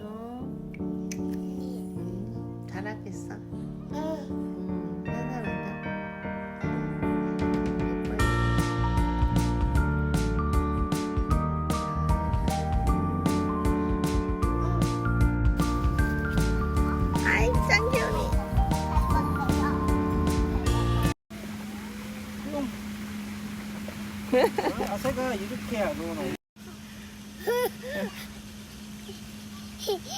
줘. 음, 잘하겠어. 음, 잘한다. 예뻐요. 아이, 짱귀여워. 아세가 이렇게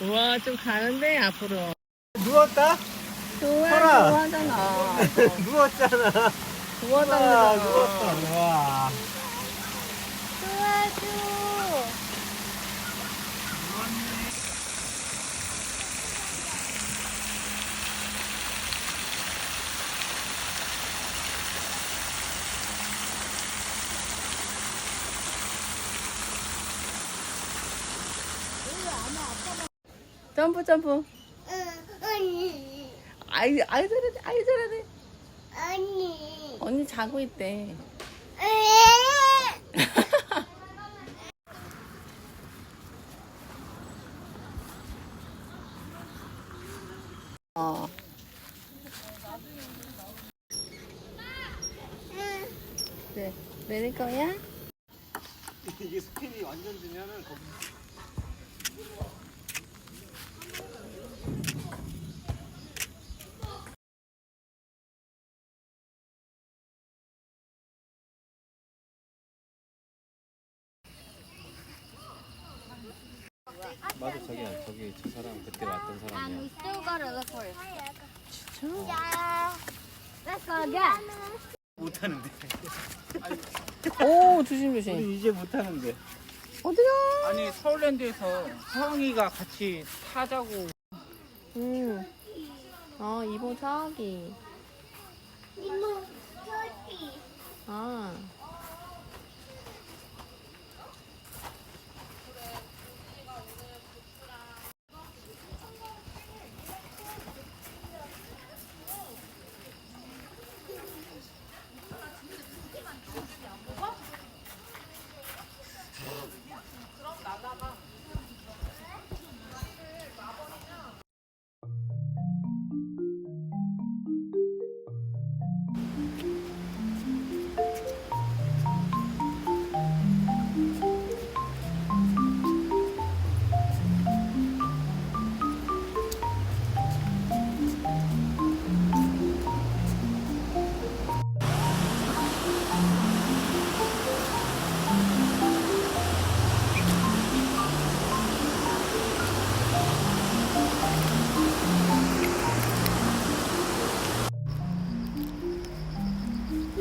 우와, 좀 가는데, 앞으로. 누웠다? 좋아, 설아. 좋아하잖아. 누웠잖아. 와, 좋아하잖아. 누웠다. 와. 도와줘. 점프 점프. 언니, 아이 아이 잘하네 아이 잘하네. 언니. 언니 자고 있대. 어. 네, 내릴 거야? 이게 스핀이 완전 되면은 거기 맞아 저기야 저기 저 사람 그때 왔던 And 사람이야 we still gotta look for it. 진짜? Let's go again. 못하는데. 오 조심 조심. 우리 이제 못하는데. 어디가? 아니 서울랜드에서 서영이가 같이 타자고. 음. 어 이모 저기. 이모, 저기. 아.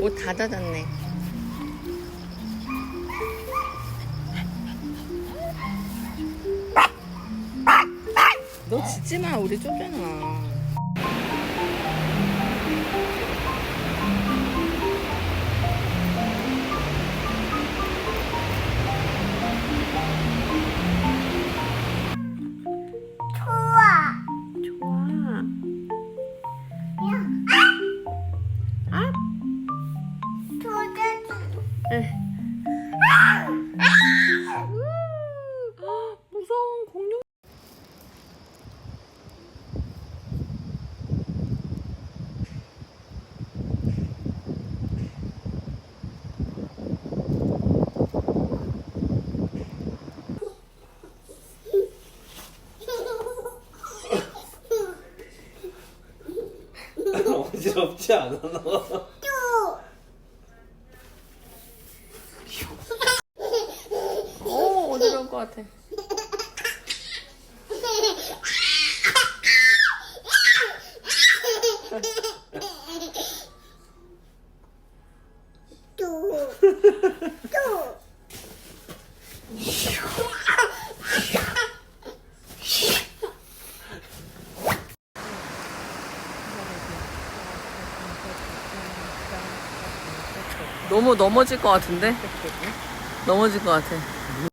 옷 다 젖었네. 너 짖지 마, 우리 쫓겨나. 어지럽지 않아 너? 오, 어지러울 것 같아. 또. 또. 너무 넘어질 것 같은데? 넘어질 것 같아.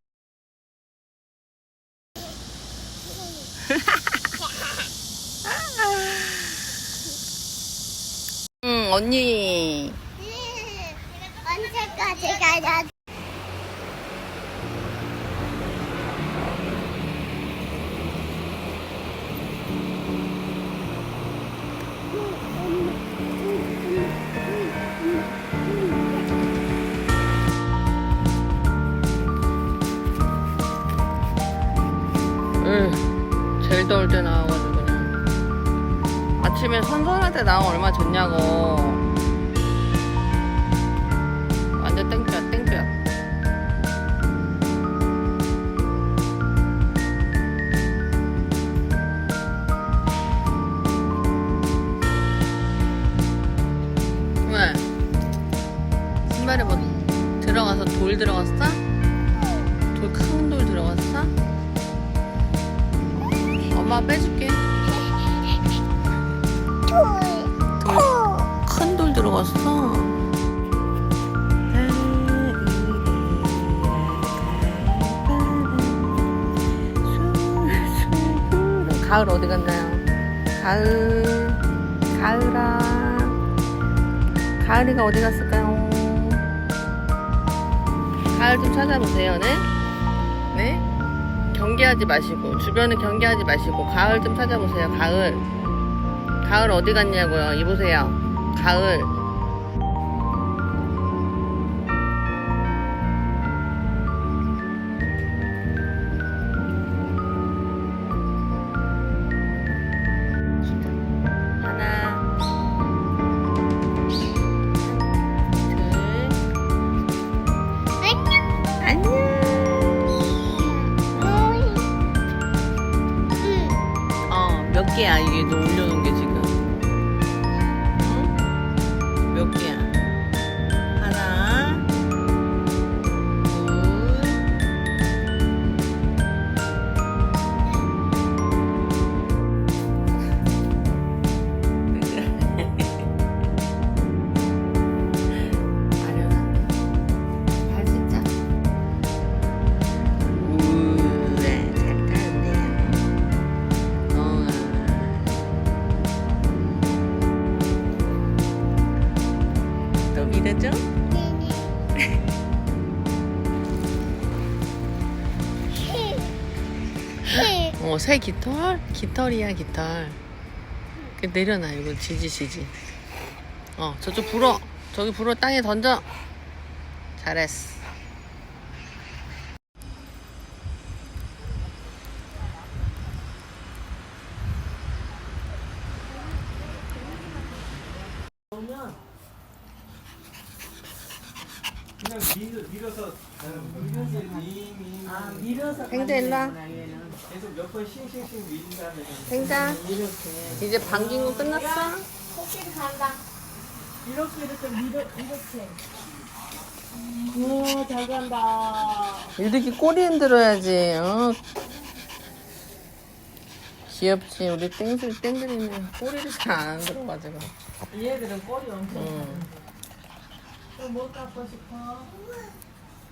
아침에 선선할 때 나오면 얼마나 좋냐고. 완전 땡볕, 땡볕. 왜? 신발에 뭐 들어가서 돌 들어갔어? 돌 큰 돌 들어갔어? 엄마 빼줄게. 들어갔어. 가을 어디 갔나요? 가을, 가을아. 가을이가 어디 갔을까요? 가을 좀 찾아보세요, 네? 네? 경계하지 마시고 주변을 경계하지 마시고 가을 좀 찾아보세요 가을 가을 어디 갔냐고요 이보세요 가을 어, 몇개 또 밀어줘? 어, 새 깃털? 깃털이야, 깃털. 그 내려놔, 이거 지지시지. 어, 저쪽 불어. 저기 불어 땅에 던져. 잘했어. 그냥 밀, 밀어서 아, 밀어서 행자 일로 와. 계속 몇 번 싱싱싱 밀린 다음에 행자. 이렇게. 이제 거 끝났어? 이렇게 이렇게 밀어 이렇게. 우와 잘 간다. 이렇게 꼬리 흔들어야지. 어. 귀엽지. 우리 땡들 땡들이는 꼬리를 잘 안 흔들어가지고. 얘들은 꼬리 엄청. 응. 또뭐 갖고 싶어?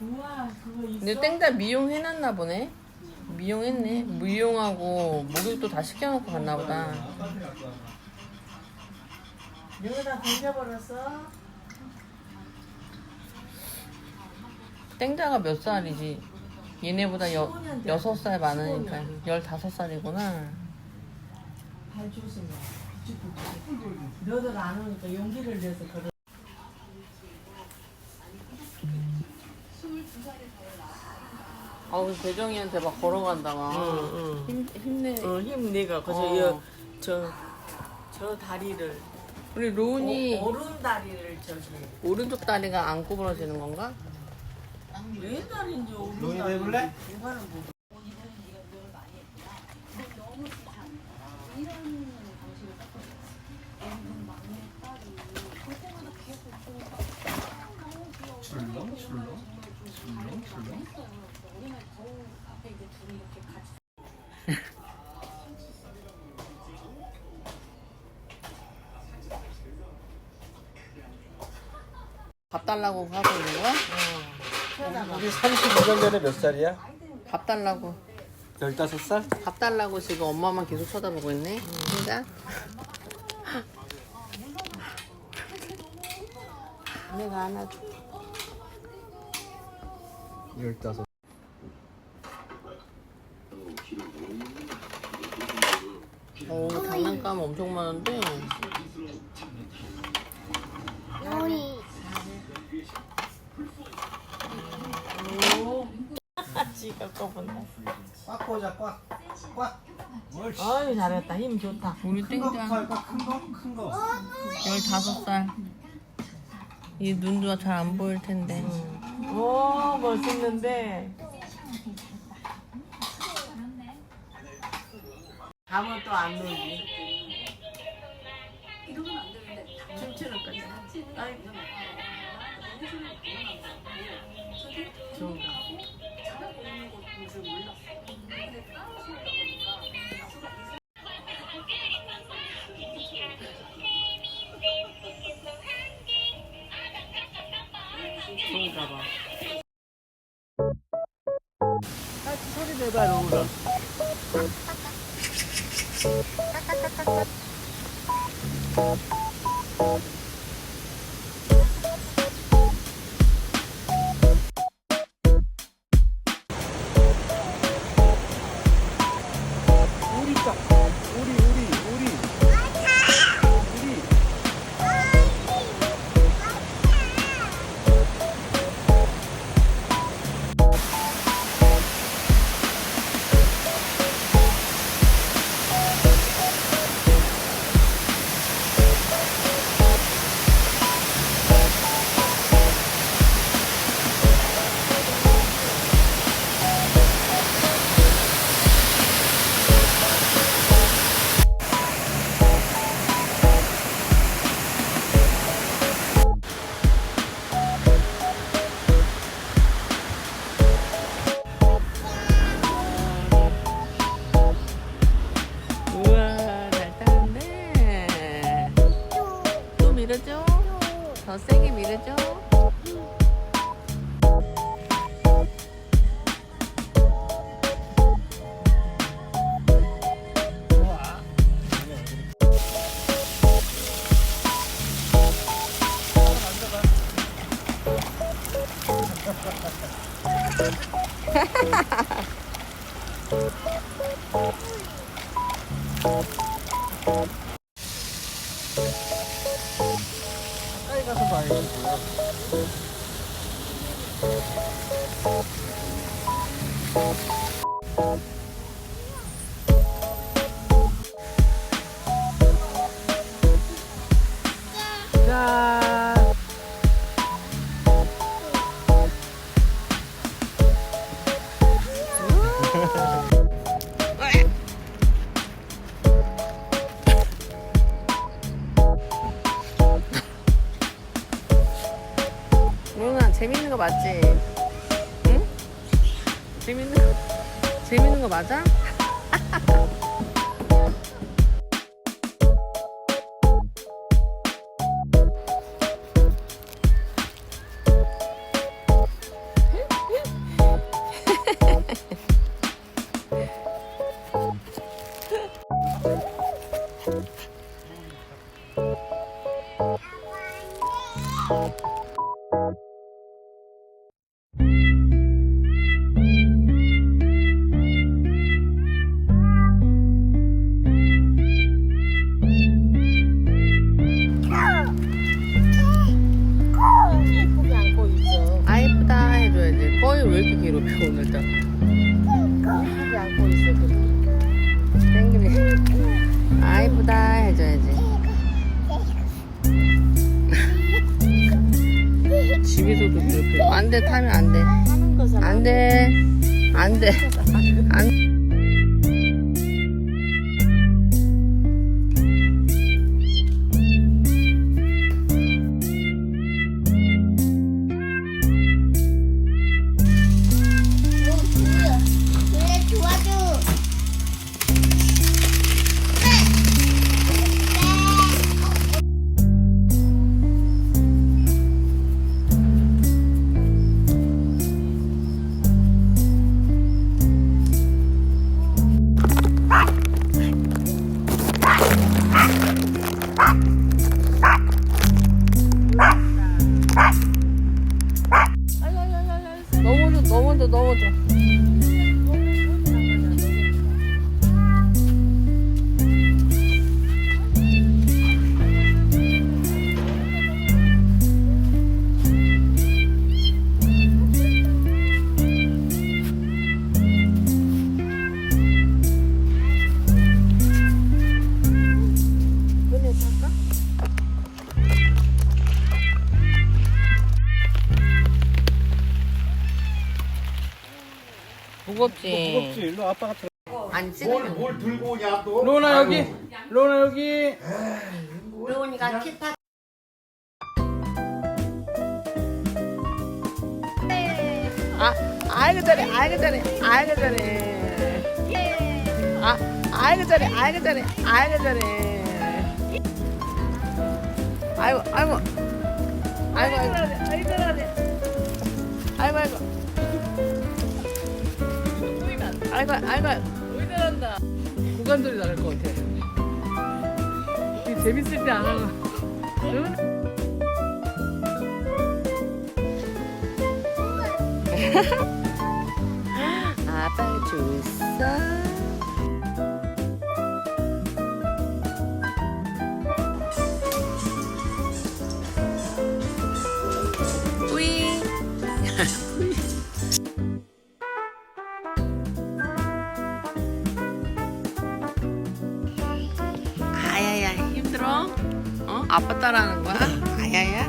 우와 그거 있어? 근데 땡달 미용 해놨나 보네. 미용했네. 미용하고 목욕도 다 시켜놓고 갔나 보다. 여기다 던져버렸어? 땡자가 몇 살이지? 얘네보다 여, 여섯 살 많으니까 열다섯 살이구나. 발 조심해. 너들 안 오니까 용기를 내서 그래. 아우 배정이한테 막 걸어간다 막. 응, 힘 힘내. 어, 힘 내가 그래서 어. 여, 저, 저 다리를 우리 로운이 오, 오른 다리를 저기 오른쪽 다리가 안 구부러지는 건가? 왜 다리인지 오른 너희 다리 해볼래? 출 달라고 하고 있는 거야? 우리 35년 전에 몇 살이야? 밥 달라고 15살? 밥 달라고 지금 엄마만 계속 쳐다보고 있네 진짜? 내가 안아줘 15 오 장난감 엄청 많은데 지가 꺼본다. 꽉 꽂아 꽉. 꽉. 옳지. 아유 잘했다. 힘 좋다. 우리 큰거 땡땡 할까? 큰 거? 큰 거. 15살 이 눈도 잘 안 보일 텐데 오 멋있는데. 가면 또 안 놀지. 춤추는 거지. 아이 우리 있다. 우리 우리 가까이 가서 맞아? 안고 있어. 그래. 땡기네 아 예쁘다 해줘야지 집에서도 괴롭혀 안돼 타면 안돼 하는 거 사람. 안돼 안 돼 안요 무겁지. 무겁지. 일로 아빠가 들어. 안 찍으면. 뭘 들고 오냐 또? 로나 여기. 로나 여기. 로운이가 키타 아, 아이고 잘해, 아이고 잘해, 아이고 잘해. 아, 아이고 잘해, 아이고 잘해, 아이고 잘해. 아이고, 아이고, 아이고, 아이고, 아이고, 아이고, 아이고, 아이고, 아이고, 잘한다. 구간돌이 나갈 것 같아. 이 재밌을 때 안 하고. 응? 아빠 줬어. 아빠 따라하는 거야? 아야야?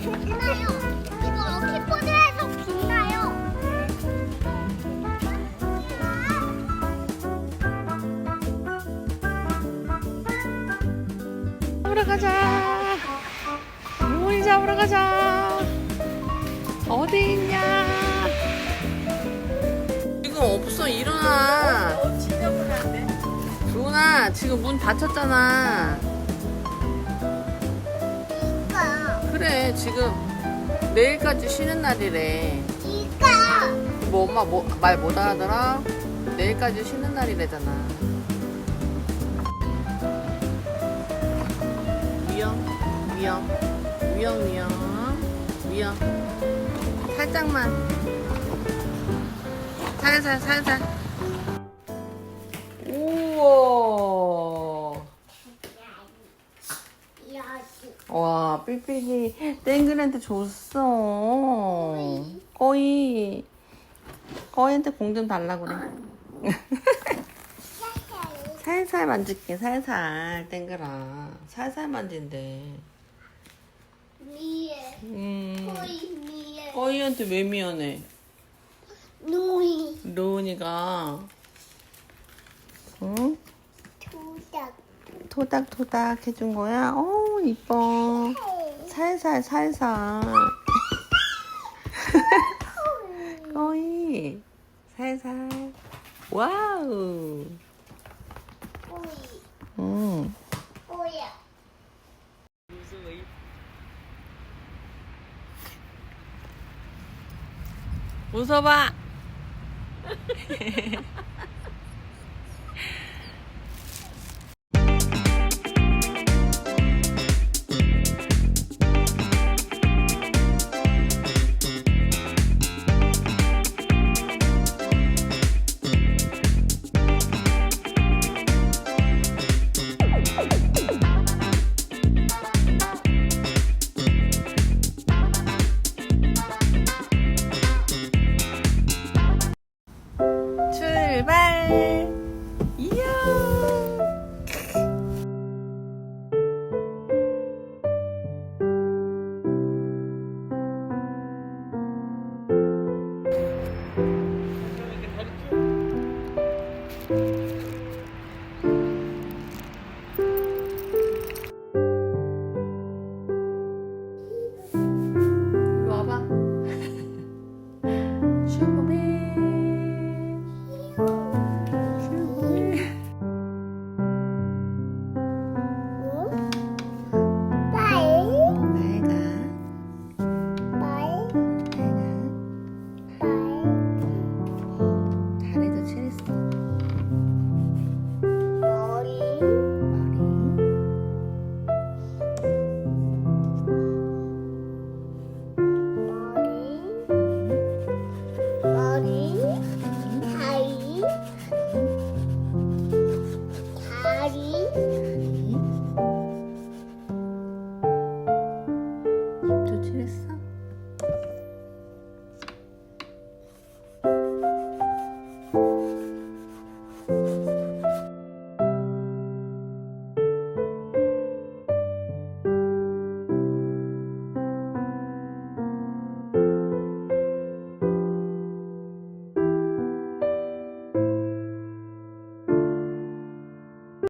빛나요. 이거 키보드에서 빛나요. 잡으러 가자. 용훈이 잡으러 가자. 어디 있냐? 지금 없어 일어나. 루나 지금 문 닫혔잖아. 이거 그래 지금 내일까지 쉬는 날이래. 이거 뭐 엄마 뭐, 말 못 알아들어? 내일까지 쉬는 날이래잖아. 위험, 위험, 위험, 위험, 위험. 살짝만. 살살, 살살. 우와. 야지. 와, 삐삐기 땡글한테 줬어. 거의, 거의한테 공 좀 달라 그래. 살살 만질게, 살살, 땡글아. 살살 만진대. 미에 음, 거의 미에 거의한테 왜 미안해? 누이 로운이가, 응? 투닥 토닥토닥 해준 거야? 어, 이뻐. 살살, 살살. 거의. 살살. 와우. 꼬이 음. 꼬야 웃어봐.